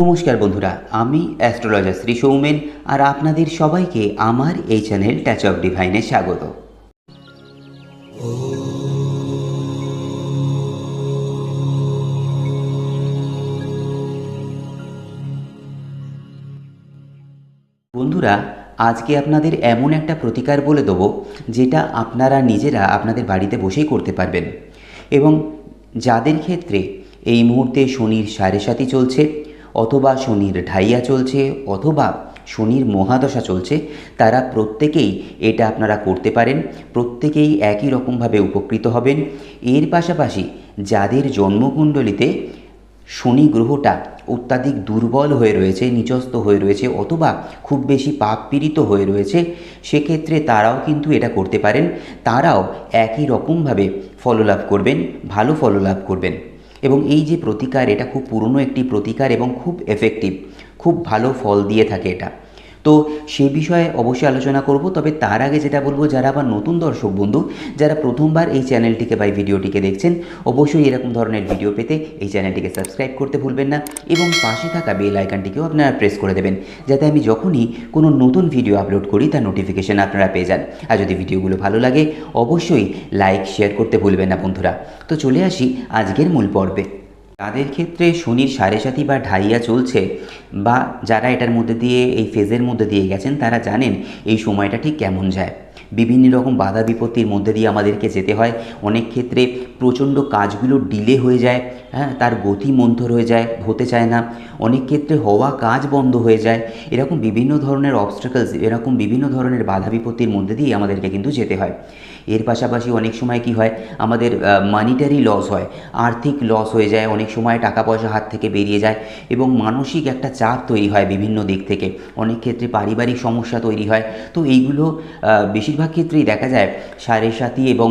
নমস্কার বন্ধুরা, আমি অ্যাস্ট্রোলজার শ্রী সৌমেন আর আপনাদের সবাইকে আমার এই চ্যানেল টাচ অফ ডিভাইনে স্বাগত। বন্ধুরা, আজকে আপনাদের এমন একটা প্রতিকার বলে দেবো, যেটা আপনারা নিজেরা আপনাদের বাড়িতে বসেই করতে পারবেন। এবং যাদের ক্ষেত্রে এই মুহূর্তে শনির সাড়ে সাতি চলছে অথবা শনির ঢাইয়া চলছে অথবা শনির মহাদশা চলছে, তারা প্রত্যেকেই এটা আপনারা করতে পারেন, প্রত্যেকেই একই রকমভাবে উপকৃত হবেন। এর পাশাপাশি যাদের জন্মকুণ্ডলিতে শনি গ্রহটা অত্যাধিক দুর্বল হয়ে রয়েছে নিচস্ত হয়ে রয়েছে অথবা খুব বেশি পাপ পীড়িত হয়ে রয়েছে, সেক্ষেত্রে তারাও কিন্তু এটা করতে পারেন। তারাও একই রকমভাবে ফললাভ করবেন, ভালো ফললাভ করবেন। এবং এই যে প্রতিকার, এটা খুব পুরনো একটি প্রতিকার এবং খুব এফেক্টিভ খুব ভালো ফল দিয়ে থাকে এটা। তো সে বিষয়ে অবশ্যই আলোচনা করব। তবে তার আগে যেটা বলব, যারা আবার নতুন দর্শক বন্ধু, যারা প্রথমবার এই চ্যানেলটিকে বা এই ভিডিওটিকে দেখছেন, অবশ্যই এরকম ধরনের ভিডিও পেতে এই চ্যানেলটিকে সাবস্ক্রাইব করতে ভুলবেন না এবং পাশে থাকা বেল আইকনটিকেও আপনারা প্রেস করে দেবেন, যাতে আমি যখনই কোনো নতুন ভিডিও আপলোড করি, তার নোটিফিকেশান আপনারা পেয়ে যান। আর যদি ভিডিওগুলো ভালো লাগে, অবশ্যই লাইক শেয়ার করতে ভুলবেন না বন্ধুরা। তো চলে আসি আজকের মূল পর্বে। তাদের ক্ষেত্রে শনির সাড়ে সাথী বা ঢাইয়া চলছে বা যারা এটার মধ্যে দিয়ে, এই ফেজের মধ্যে দিয়ে গেছেন, তারা জানেন এই সময়টা ঠিক কেমন যায়। বিভিন্ন রকম বাধা বিপত্তির মধ্যে দিয়ে আমাদেরকে যেতে হয়। অনেক ক্ষেত্রে প্রচণ্ড কাজগুলো ডিলে হয়ে যায় হ্যাঁ তার গতি মন্থর হয়ে যায়, হতে চায় না। অনেক ক্ষেত্রে হওয়া কাজ বন্ধ হয়ে যায়। এরকম বিভিন্ন ধরনের অবস্ট্রাকলস এরকম বিভিন্ন ধরনের বাধা বিপত্তির মধ্যে দিয়ে আমাদেরকে কিন্তু যেতে হয়। এর পাশাপাশি অনেক সময় কি হয়, আমাদের মানিটারি লস হয়। আর্থিক লস হয়ে যায়, অনেক সময় টাকা পয়সা হাত থেকে বেরিয়ে যায় এবং মানসিক একটা চাপ তৈরি হয় বিভিন্ন দিক থেকে। অনেক ক্ষেত্রে পারিবারিক সমস্যা তৈরি হয়। তো এইগুলো বেশিরভাগ ক্ষেত্রেই দেখা যায় সাড়ে সাথী এবং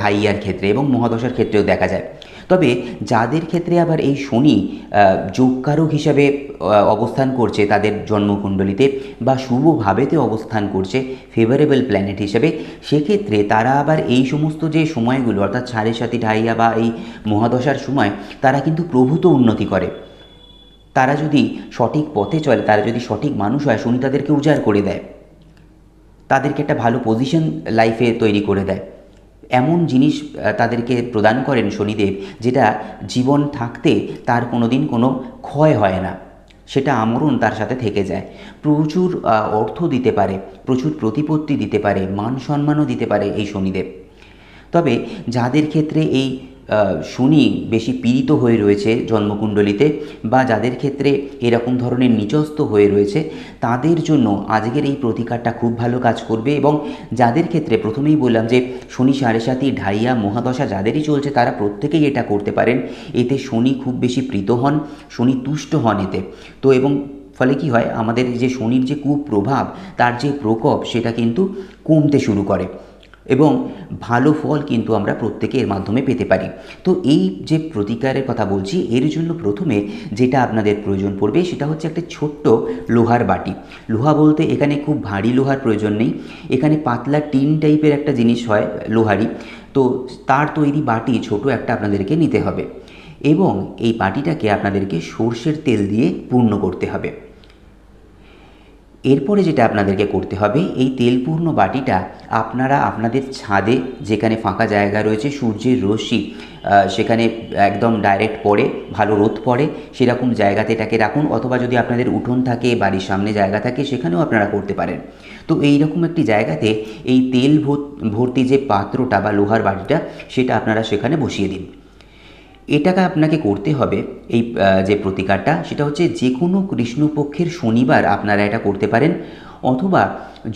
ঢাইয়ার ক্ষেত্রে এবং মহাদশার ক্ষেত্রেও দেখা যায়। তবে যাদের ক্ষেত্রে আবার এই শনি যোগকারক হিসাবে অবস্থান করছে, তাদের জন্মকুণ্ডলিতে বা শুভভাবেতে অবস্থান করছে ফেভারেবল প্ল্যানেট হিসেবে, সেক্ষেত্রে তারা আবার এই সমস্ত যে সময়গুলো, অর্থাৎ সাড়ে সাথী ঢাইয়া বা এই মহাদশার সময়, তারা কিন্তু প্রভূত উন্নতি করে। তারা যদি সঠিক পথে চলে, তারা যদি সঠিক মানুষ হয়, শনি তাদেরকে উজাড় করে দেয়। তাদেরকে একটা ভালো পজিশন লাইফে তৈরি করে দেয়। এমন জিনিস তাদেরকে প্রদান করেন শনিদেব, যেটা জীবন থাকতে তার কোনো দিন কোনো ক্ষয় হয় না। সেটা আমরণ তার সাথে থেকে যায়। প্রচুর অর্থ দিতে পারে, প্রচুর প্রতিপত্তি দিতে পারে, মান সম্মানও দিতে পারে এই শনিদেব। তবে যাদের ক্ষেত্রে এই শনি বেশি পীড়িত হয়ে রয়েছে জন্মকুণ্ডলিতে বা যাদের ক্ষেত্রে এরকম ধরনের নিচস্ত হয়ে রয়েছে, তাদের জন্য আজকের এই প্রতিকারটা খুব ভালো কাজ করবে এবং যাদের ক্ষেত্রে প্রথমেই বললাম যে শনি, সাড়ে সাতি ঢাইয়া, মহাদশা যাদেরই চলছে তারা প্রত্যেকেই এটা করতে পারেন। এতে শনি খুব বেশি প্রীত হন, শনি তুষ্ট হন এতে। তো এবং ফলে কি হয়, আমাদের যে শনির যে কুপ্রভাব, তার যে প্রকোপ, সেটা কিন্তু কমতে শুরু করে। এবং ভালো ফল কিন্তু আমরা প্রত্যেকে এর মাধ্যমে পেতে পারি। তো এই যে প্রতিকারের কথা বলছি, এর জন্য প্রথমে যেটা আপনাদের প্রয়োজন পড়বে, সেটা হচ্ছে একটা ছোট্ট লোহার বাটি। লোহা বলতে এখানে খুব ভারী লোহার প্রয়োজন নেই। এখানে পাতলা টিন টাইপের একটা জিনিস হয়, লোহারই। তো তার তৈরি বাটি ছোট একটা আপনাদেরকে নিতে হবে এবং এই বাটিটাকে আপনাদেরকে সর্ষের তেল দিয়ে পূর্ণ করতে হবে। এরপরে যেটা আপনাদেরকে করতে হবে, এই তেলপূর্ণ বাটিটা আপনারা আপনাদের ছাদে যেখানে ফাঁকা জায়গা রয়েছে, সূর্যের রশ্মি সেখানে একদম ডাইরেক্ট পড়ে, ভালো রোদ পড়ে, সেরকম জায়গাতে এটাকে রাখুন অথবা যদি আপনাদের উঠোন থাকে, বাড়ির সামনে জায়গা থাকে, সেখানেও আপনারা করতে পারেন। তো এই রকম একটি জায়গাতে এই তেল ভর্তি যে পাত্রটা বা লোহার বাটিটা, সেটা আপনারা সেখানে বসিয়ে দিন। এটাকে আপনাকে করতে হবে, এই যে প্রতিকারটা, সেটা হচ্ছে যে কোনো কৃষ্ণপক্ষের শনিবার আপনারা এটা করতে পারেন। অথবা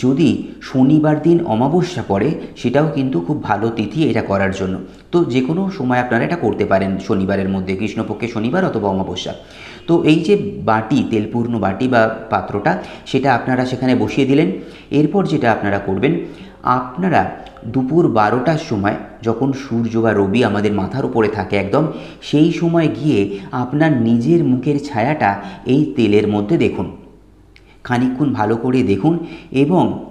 যদি শনিবার দিন অমাবস্যা পড়ে, সেটাও কিন্তু খুব ভালো তিথি এটা করার জন্য। তো যে কোনো সময় আপনারা এটা করতে পারেন শনিবারের মধ্যে, কৃষ্ণপক্ষে শনিবার অথবা অমাবস্যা। তো এই যে বাটি, তেলপূর্ণ বাটি বা পাত্রটা, সেটা আপনারা সেখানে বসিয়ে দিলেন। এরপর যেটা আপনারা করবেন, আপনারা দুপুর বারোটার সময় যখন সূর্য বা রবি আমাদের মাথার উপরে থাকে একদম, সেই সময় গিয়ে আপনার নিজের মুখের ছায়াটা এই তেলের মধ্যে দেখুন। খানিক্ষণ ভালো করে দেখুন এবং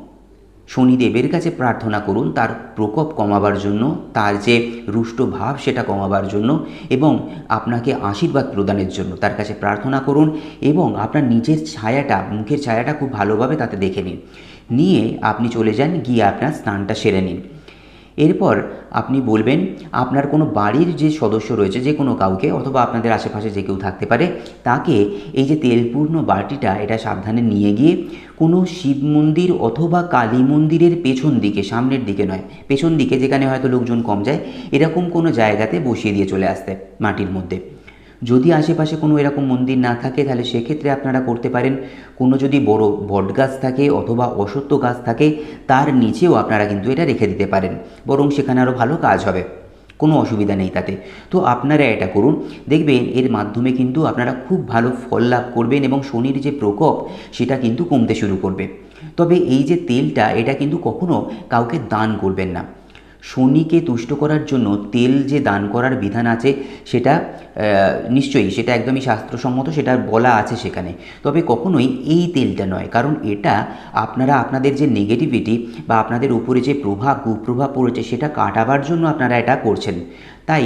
শনিদেবের কাছে প্রার্থনা করুন তার প্রকোপ কমাবার জন্য, তার যে রুষ্ট ভাব সেটা কমাবার জন্য এবং আপনাকে আশীর্বাদ প্রদানের জন্য তার কাছে প্রার্থনা করুন এবং আপনার নিজের ছায়াটা, মুখের ছায়াটা খুব ভালোভাবে তাতে দেখে নিন। নিয়ে আপনি চলে যান, গিয়ে আপনার স্নানটা সেরে নিন। এরপর আপনি বলবেন, আপনার কোনো বাড়ির যে সদস্য রয়েছে, যে কোনো কাউকে, অথবা আপনাদের আশেপাশে যে কেউ থাকতে পারে, তাকে এই যে তেলপূর্ণ বাটিটা এটা সাবধানে নিয়ে গিয়ে কোনো শিব মন্দির অথবা কালী মন্দিরের পেছন দিকে, সামনের দিকে নয়, পেছন দিকে যেখানে হয়তো লোকজন কম যায়, এরকম কোনো জায়গাতে বসিয়ে দিয়ে চলে আসতে মাটির মধ্যে। যদি আশেপাশে কোনো এরকম মন্দির না থাকে, তাহলে সেক্ষেত্রে আপনারা করতে পারেন। কোনো যদি বড় বট গাছ থাকে অথবা অসত্য গাছ থাকে, তার নিচেও আপনারা কিন্তু এটা রেখে দিতে পারেন। বরং সেখানে আরও ভালো কাজ হবে। কোনো অসুবিধা নেই তাতে। তো আপনারা এটা করুন। দেখবেন, এর মাধ্যমে কিন্তু আপনারা খুব ভালো ফল লাভ করবেন এবং শনির যে প্রকোপ, সেটা কিন্তু কমতে শুরু করবে। তবে এই যে তেলটা, এটা কিন্তু কখনো কাউকে দান করবেন না। শনিকে তুষ্ট করার জন্য তেল যে দান করার বিধান আছে, সেটা নিশ্চয়ই সেটা একদমই শাস্ত্রসম্মত, সেটা বলা আছে সেখানে। তবে কখনোই এই তেলটা নয়, কারণ এটা আপনারা আপনাদের যে নেগেটিভিটি বা আপনাদের উপরে যে প্রভাব, কুপ্রভাব পড়েছে, সেটা কাটাবার জন্য আপনারা এটা করছেন। তাই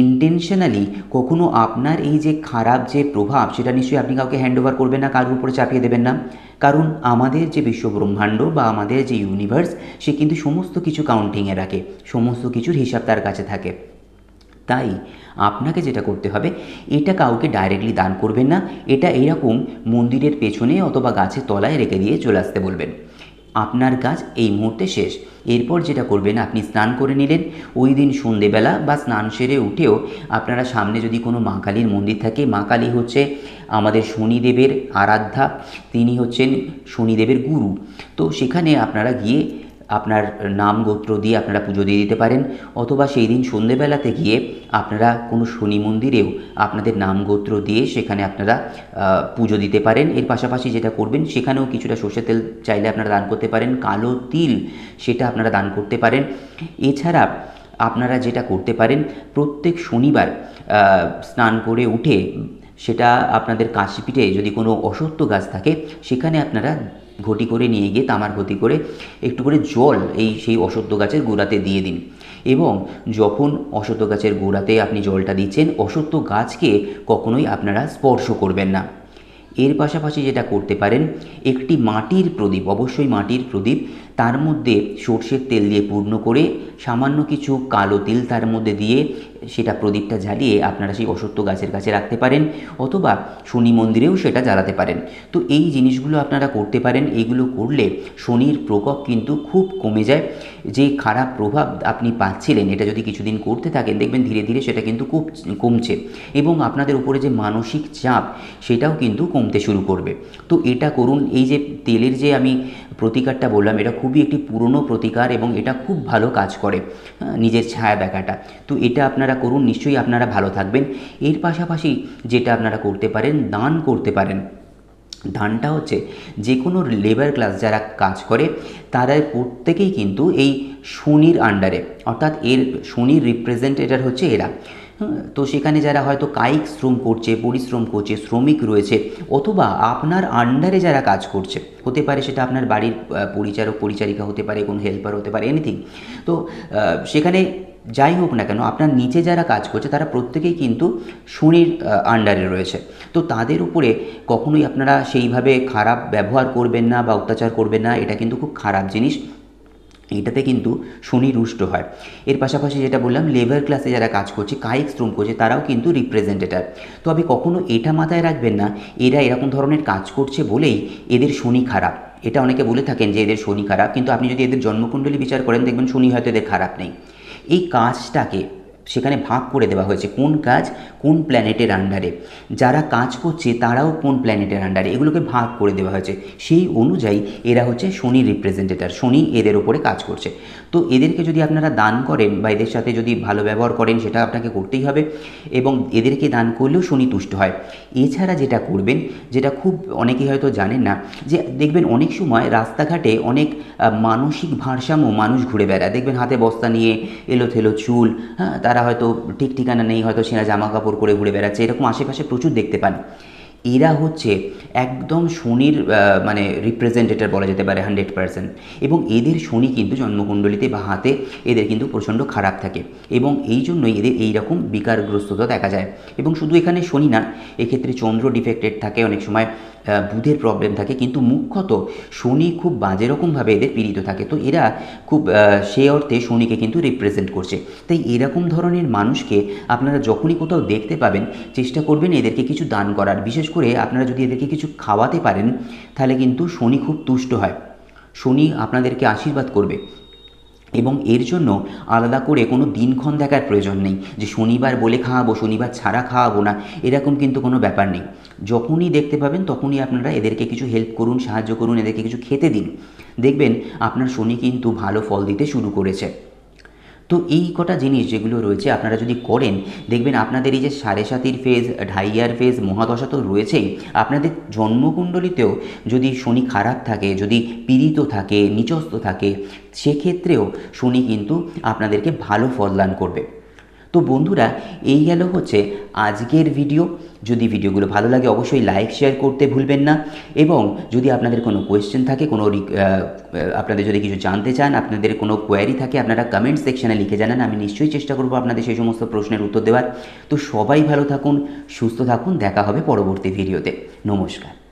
ইন্টেনশনালি কখনো আপনার এই যে খারাপ যে প্রভাব, সেটা নিশ্চয়ই আপনি কাউকে হ্যান্ড ওভার করবেন না, কারোর উপরে চাপিয়ে দেবেন না। কারণ আমাদের যে বিশ্বব্রহ্মাণ্ড বা আমাদের যে ইউনিভার্স সে কিন্তু সমস্ত কিছু কাউন্টিংয়ে রাখে, সমস্ত কিছুর হিসাব তার কাছে থাকে। তাই আপনাকে যেটা করতে হবে, এটা কাউকে ডাইরেক্টলি দান করবেন না, এটা এরকম মন্দিরের পেছনে অথবা গাছের তলায় রেখে দিয়ে চলে আসতে বলবেন। আপনার কাজ এই মুহূর্তে শেষ। এরপর যেটা করবেন, আপনি স্নান করে নিলেন। ওই দিন সন্ধেবেলা বা স্নান সেরে উঠেও আপনারা সামনে যদি কোনো মা কালীর মন্দির থাকে, মা কালী হচ্ছে আমাদের শনিদেবের আরাধ্যা, তিনি হচ্ছেন শনিদেবের গুরু। তো সেখানে আপনারা গিয়ে আপনার নাম গোত্র দিয়ে আপনারা পুজো দিয়ে দিতে পারেন, অথবা সেই দিন সন্ধেবেলাতে গিয়ে আপনারা কোনো শনি মন্দিরেও আপনাদের নাম গোত্র দিয়ে সেখানে আপনারা পুজো দিতে পারেন। এর পাশাপাশি যেটা করবেন, সেখানেও কিছুটা সর্ষের তেল চাইলে আপনারা দান করতে পারেন, কালো তিল সেটা আপনারা দান করতে পারেন। এছাড়া আপনারা যেটা করতে পারেন, প্রত্যেক শনিবার স্নান করে উঠে সেটা আপনাদের কাশিপিঠে যদি কোনো অসত্য গাছ থাকে, সেখানে আপনারা ঘটি করে নিয়ে গিয়ে তামার ঘটি করে একটু করে জল এই সেই অসত্য গাছের গোড়াতে দিয়ে দিন। এবং যখন অসত্য গাছের গোড়াতে আপনি জলটা দিচ্ছেন অসত্য গাছকে কখনোই আপনারা স্পর্শ করবেন না। এর পাশাপাশি যেটা করতে পারেন, একটি মাটির প্রদীপ, অবশ্যই মাটির প্রদীপ, তার মধ্যে সর্ষের তেল দিয়ে পূর্ণ করে সামান্য কিছু কালো তিল তার মধ্যে দিয়ে সেটা প্রদীপটা জ্বালিয়ে আপনারা সেই অসত্য গাছের কাছে রাখতে পারেন অথবা শনি মন্দিরেও সেটা জ্বালাতে পারেন। তো এই জিনিসগুলো আপনারা করতে পারেন। এইগুলো করলে শনির প্রকোপ কিন্তু খুব কমে যায়। যে খারাপ প্রভাব আপনি পাচ্ছিলেন, এটা যদি কিছুদিন করতে থাকেন, দেখবেন ধীরে ধীরে সেটা কিন্তু খুব কমছে এবং আপনাদের উপরে যে মানসিক চাপ, সেটাও কিন্তু কমতে শুরু করবে। তো এটা করুন। এই যে তেলের যে আমি প্রতিকারটা বললাম, এটা খুবই একটি পুরনো প্রতিকার এবং এটা খুব ভালো কাজ করে নিজের ছায়া দেখাটা। তো এটা আপনারা করুন, নিশ্চয়ই আপনারা ভালো থাকবেন। এর পাশাপাশি যেটা আপনারা করতে পারেন, দান করতে পারেন। দানটা হচ্ছে যে কোনো লেবার ক্লাস যারা কাজ করে তারা প্রত্যেকেই কিন্তু এই শনির আন্ডারে অর্থাৎ এর শনির রিপ্রেজেন্টেটার হচ্ছে এরা। তো সেখানে যারা হয়তো কায়িক শ্রম করছে, পরিশ্রম করছে, শ্রমিক রয়েছে, অথবা আপনার আন্ডারে যারা কাজ করছে, হতে পারে সেটা আপনার বাড়ির পরিচারক, পরিচারিকা হতে পারে, কোনো হেল্পার হতে পারে এনিথিং তো সেখানে যাই হোক না কেন, আপনার নিচে যারা কাজ করছে, তারা প্রত্যেকেই কিন্তু শনির আন্ডারে রয়েছে। তো তাদের উপরে কখনোই আপনারা সেইভাবে খারাপ ব্যবহার করবেন না বা অত্যাচার করবেন না, এটা কিন্তু খুব খারাপ জিনিস। এটাতে কিন্তু শনি রুষ্ট হয়। এর পাশাপাশি যেটা বললাম লেবার ক্লাসে যারা কাজ করছে, কায়িক শ্রম করছে, তারাও কিন্তু রিপ্রেজেন্টেটার তবে কখনো এটা মাথায় রাখবেন না, এরা এরকম ধরনের কাজ করছে বলেই এদের শনি খারাপ। এটা অনেকে বলে থাকেন যে এদের শনি খারাপ, কিন্তু আপনি যদি এদের জন্মকুণ্ডলী বিচার করেন, দেখবেন শনি হয়তো এদের খারাপ নেই। এই কাজটাকে সেখানে ভাগ করে দেওয়া হয়েছে। কোন কাজ? কোন প্ল্যানেটের আন্ডারে যারা কাজ করছে, তারাও কোন প্ল্যানেটের আন্ডারে এগুলোকে ভাগ করে দেওয়া হয়েছে। সেই অনুযায়ী এরা হচ্ছে শনি রিপ্রেজেন্টেটার শনি এদের ওপরে কাজ করছে। তো এদেরকে যদি আপনারা দান করেন বা এদের সাথে যদি ভালো ব্যবহার করেন, সেটা আপনাকে করতেই হবে এবং এদেরকে দান করলেও শনি তুষ্ট হয়। এছাড়া যেটা করবেন, যেটা খুব অনেকেই হয়তো জানেন না, যে দেখবেন অনেক সময় রাস্তাঘাটে অনেক মানসিক ভারসাম্য মানুষ ঘুরে বেড়ায়। দেখবেন হাতে বস্তা নিয়ে এলো থেলো চুল হ্যাঁ তারা হয়তো ঠিক ঠিকানা নেই, হয়তো সেরা জামা কাপড় করে ঘুরে বেড়াচ্ছে, এরকম আশেপাশে প্রচুর দেখতে পান। এরা হচ্ছে একদম শনির মানে রিপ্রেজেন্টেটার বলা যেতে পারে হান্ড্রেড পার্সেন্ট এবং এদের শনি কিন্তু জন্মকুণ্ডলিতে বা হাতে এদের কিন্তু প্রচণ্ড খারাপ থাকে। এবং এই জন্যই এদের এই রকম বিকারগ্রস্ততা দেখা যায়। এবং শুধু এখানে শনি না, এক্ষেত্রে চন্দ্র ডিফেক্টেড থাকে, অনেক সময় বুধের প্রবলেম থাকে। কিন্তু মুখ্যত শনি খুব বাজে রকমভাবে এদের পীড়িত থাকে। তো এরা খুব সে অর্থে শনিকে কিন্তু রিপ্রেজেন্ট করছে। তাই এরকম ধরনের মানুষকে আপনারা যখনই কোথাও দেখতে পাবেন, চেষ্টা করবেন এদেরকে কিছু দান করার। বিশেষ করে আপনারা যদি এদেরকে কিছু খাওয়াতে পারেন, তাহলে কিন্তু শনি খুব তুষ্ট হয়। শনি আপনাদেরকে আশীর্বাদ করবে। এবং এর জন্য আলাদা করে কোনো দিনক্ষণ দেখার প্রয়োজন নেই যে শনিবার বলে খাওয়াবো, শনিবার ছাড়া খাওয়াবো না, এরকম কিন্তু কোনো ব্যাপার নেই। যখনই দেখতে পাবেন তখনই আপনারা এদেরকে কিছু হেল্প করুন, সাহায্য করুন, এদেরকে কিছু খেতে দিন। দেখবেন আপনার শনি কিন্তু ভালো ফল দিতে শুরু করেছে। তো এই কটা জিনিস যেগুলো রয়েছে আপনারা যদি করেন, দেখবেন আপনাদের এই যে সাড়ে সাতির ফেজ ঢাইয়ার ফেজ মহাদশা তো রয়েছেই, আপনাদের জন্মকুণ্ডলিতেও যদি শনি খারাপ থাকে, যদি পীড়িত থাকে নিচস্ত থাকে, সেক্ষেত্রেও শনি কিন্তু আপনাদেরকে ভালো ফল দান করবে। তো বন্ধুরা, এই গেল হচ্ছে আজকের ভিডিও যদি ভিডিওগুলো ভালো লাগে, অবশ্যই লাইক শেয়ার করতে ভুলবেন না। এবং যদি আপনাদের কোনো কোয়েশ্চেন থাকে, কোনো আপনাদের যদি কিছু জানতে চান, আপনাদের কোনো কোয়ারি থাকে, আপনারা কমেন্ট সেকশানে লিখে জানান, আমি নিশ্চয়ই চেষ্টা করব আপনাদের সেই সমস্ত প্রশ্নের উত্তর দেওয়ার। তো সবাই ভালো থাকুন, সুস্থ থাকুন, দেখা হবে পরবর্তী ভিডিওতে নমস্কার।